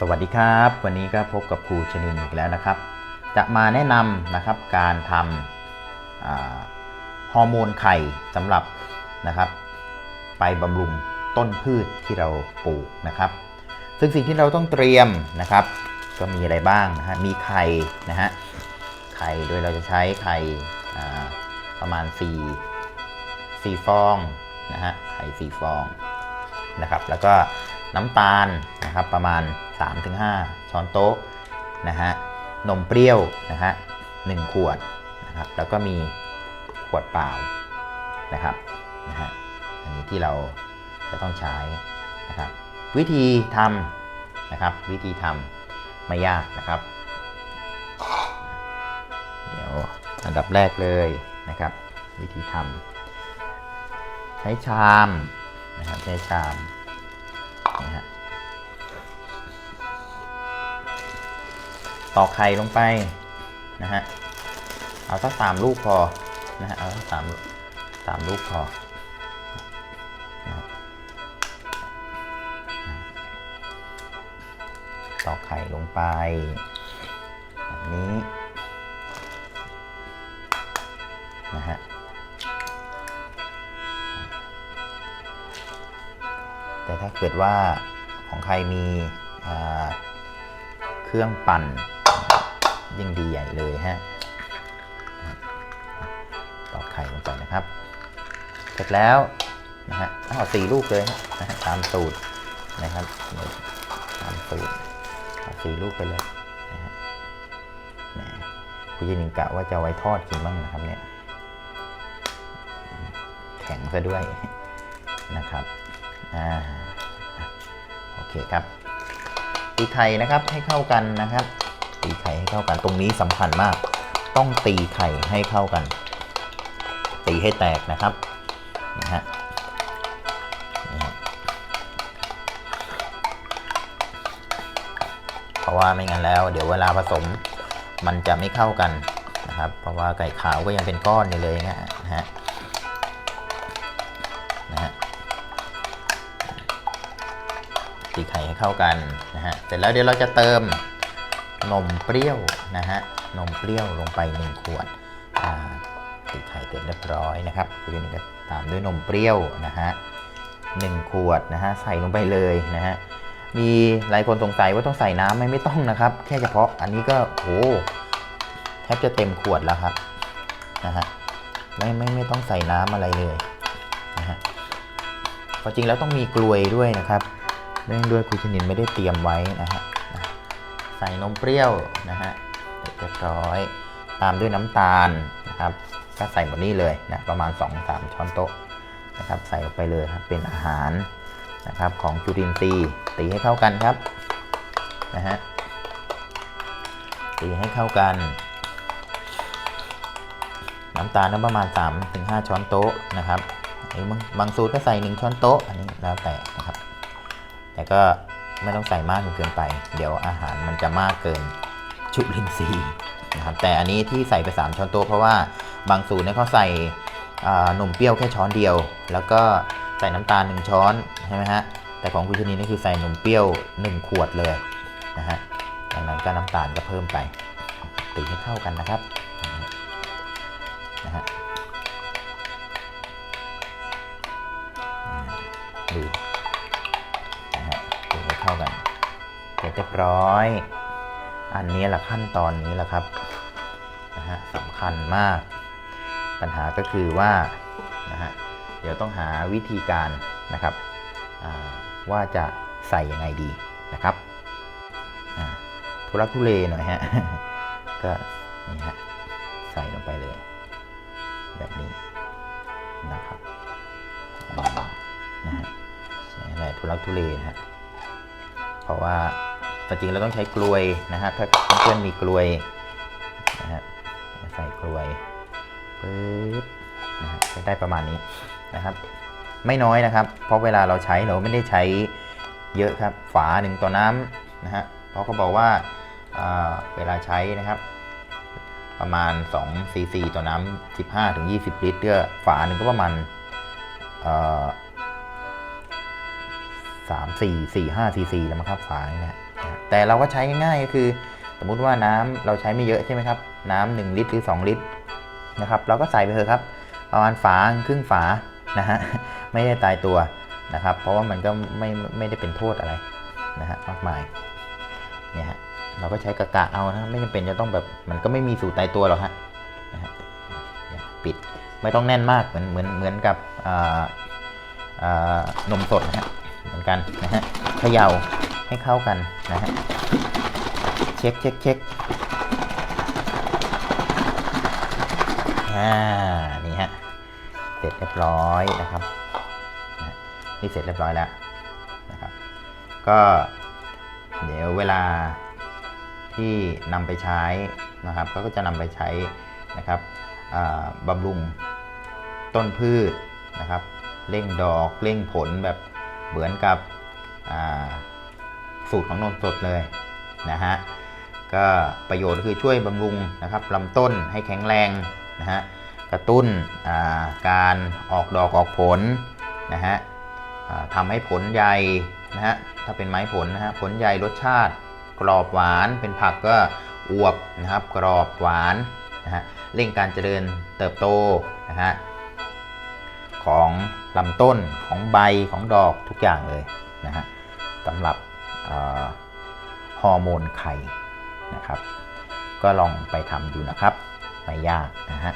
สวัสดีครับ วันนี้ก็พบกับครูชนินอีกแล้วนะครับ จะมาแนะนำนะครับการทำฮอร์โมนไข่สำหรับนะครับ ไปบำรุงต้นพืชที่เราปลูกนะครับ ซึ่งสิ่งที่เราต้องเตรียมนะครับ ก็มีอะไรบ้างนะฮะมีไข่นะฮะไข่โดยเราจะใช้ไข่ประมาณ 4 4 ฟองนะฮะไข่4ฟองนะครับ แล้วก็น้ำตาลนะครับประมาณ 3-5 ช้อนโต๊ะนะฮะนมเปรี้ยวนะฮะ1ขวดนะครับแล้วก็มีขวดเปล่านะครับนะฮะอันนี้ที่เราจะต้องใช้นะครับวิธีทำนะครับวิธีทำไม่ยากนะครับ เดี๋ยวอันดับแรกเลยนะครับ วิธีทำใช้ชามนะครับใช้ชามนะฮะ ตอกไข่ลงไปนะฮะ เอาสักสามลูกพอนะฮะ เอาสักสามสามลูกพอตอกไข่ลงไปแบบนี้นะฮะแต่ถ้าเกิดว่าของใครมีเครื่องปั่น ยิ่งดีใหญ่เลยฮะตอกไข่ลงไปนะครับ เสร็จแล้วนะฮะเอาสี่ลูกเลยนะฮะตามสูตรนะครับตามสูตรสี่ลูกไปเลยนะฮะคุณยินิงกะว่าจะไว้ทอดกินบ้างนะครับเนี่ยแข็งซะด้วยนะครับอ่าโอเคครับตีไข่นะครับให้เข้ากันนะครับ ตีไข่ให้เข้ากัน ตรงนี้สำคัญมาก ต้องตีไข่ให้เข้ากัน ตีให้แตกนะครับนะฮะนี่ฮะเพราะว่าไม่งั้นแล้ว เดี๋ยวเวลาผสมมันจะไม่เข้ากันนะครับ เพราะว่าไก่ขาวก็ยังเป็นก้อนอยู่เลยนะฮะนะฮะตีไข่ให้เข้ากันนะฮะ เสร็จแล้วเดี๋ยวเราจะเติม นมเปรี้ยวนะฮะ นมเปรี้ยวลงไป 1 ขวดอ่าตีไข่เสร็จเรียบร้อยนะครับทีนี้ก็ตามด้วยนมเปรี้ยวนะฮะหนึ่งขวดนะฮะใส่ลงไปเลยนะฮะมีหลายคนสงสัยว่าต้องใส่น้ำไหมไม่ต้องนะครับ แค่เฉพาะอันนี้ก็โอ้แทบจะเต็มขวดแล้วครับนะฮะไม่ไม่ไม่ต้องใส่น้ำอะไรเลยนะฮะพราะจริงแล้วต้องมีกลวยด้วยนะครับเนื่องด้วยคุณชนินไม่ได้เตรียมไว้นะฮะ ใส่นมเปรี้ยวนะฮะเรียบร้อย ตามด้วยน้ำตาลนะครับ ก็ใส่หมดนี้เลยนะประมาณ 2-3 ช้อนโต๊ะนะครับ ใส่ลงไปเลยครับเป็นอาหารนะครับของจุลินทรีย์ตีให้เข้ากันครับนะฮะตีให้เข้ากัน น้ำตาลนั้นประมาณ 3-5 ช้อนโต๊ะนะครับหรือบางบางสูตรก็ใส่ 1 ช้อนโต๊ะอันนี้แล้วแต่นะครับ แต่ก็ ไม่ต้องใส่มากจนเกินไป เดี๋ยวอาหารมันจะมากเกินจุลินทรีย์นะครับแต่อันนี้ที่ใส่ไป 3 ช้อนโต๊ะเพราะว่าบางสูตรเนี่ยเขาใส่อ่านมเปรี้ยวแค่ช้อนเดียว แล้วก็ใส่น้ำตาล 1 ช้อนใช่ไหมฮะแต่ของคุณชนีนี่คือใส่นมเปรี้ยว 1 ขวดเลยนะฮะดังนั้นก็น้ำตาลก็เพิ่มไปตีให้เข้ากันนะครับนะฮะดู เรียบร้อย อันนี้แหละขั้นตอนนี้แหละครับนะฮะสำคัญมาก ปัญหาก็คือว่านะฮะเดี๋ยวต้องหาวิธีการนะครับว่าจะใส่ยังไงดีนะครับทุลักทุเลหน่อยฮะก็นี่ฮะใส่ลงไปเลย แบบนี้นะครับนะฮะใช่แหละทุลักทุเลนะฮะเพราะว่า จริงเราต้องใช้กลวยนะฮะถ้าเพื่อนมีกลวยนะฮะใส่กลวยปึ๊บนะฮะจะได้ประมาณนี้นะครับ ไม่น้อยนะครับ เพราะเวลาเราใช้เราไม่ได้ใช้เยอะครับ ฝาหนึ่งต่อน้ำนะฮะเพราะเขาบอกว่าอ่าเวลาใช้นะครับ ประมาณ2ซีซีต่อน้ำ15-20 ลิตรเพื่อฝาหนึ่งก็ประมาณเอ่อสามสี่สี่ห้าสี่สี่แล้วมั้งครับฝานี่นะนะฮะ แต่เราก็ใช้ง่ายๆก็คือ สมมุติว่าน้ำเราใช้ไม่เยอะใช่ไหมครับ น้ำหนึ่งลิตรหรือ 2 ลิตรนะครับ เราก็ใส่ไปเถอะครับ ประมาณฝาครึ่งฝานะฮะไม่ได้ตายตัวนะครับ เพราะว่ามันก็ไม่ไม่ได้เป็นโทษอะไรนะฮะมากมายเนี่ยฮะเราก็ใช้กะกะเอานะไม่จำเป็นจะต้องแบบมันก็ไม่มีสูตรตายตัวหรอกฮะนะฮะปิดไม่ต้องแน่นมากเหมือนเหมือนเหมือนกับอ่าอ่านมสดนะฮะเหมือนกันนะฮะเขย่า ให้เข้ากันนะฮะเช็คเช็คเช็คอ่านี่ฮะเสร็จเรียบร้อยนะครับนี่เสร็จเรียบร้อยแล้วนะครับ ก็เดี๋ยวเวลาที่นำไปใช้นะครับ ก็จะนำไปใช้นะครับบำรุงต้นพืชนะครับ เร่งดอกเร่งผลแบบเหมือนกับอ่า สูตรของนนสดเลยนะฮะก็ประโยชน์คือช่วยบำรุงนะครับลำต้นให้แข็งแรงนะฮะกระตุ้นาการออกดอกออกผลนะฮะทำให้ผลใหญ่นะฮะถ้าเป็นไม้ผลนะฮะผลใหญ่รสชาติกรอบหวานเป็นผักก็อวบนะครับกรอบหวานนะฮะเร่งการเจริญเติบโตนะฮะของลำต้นของใบของดอกทุกอย่างเลยนะฮะสำหรับ ฮอร์โมนไข่นะครับ ก็ลองไปทำดูนะครับ ไม่ยากนะฮะ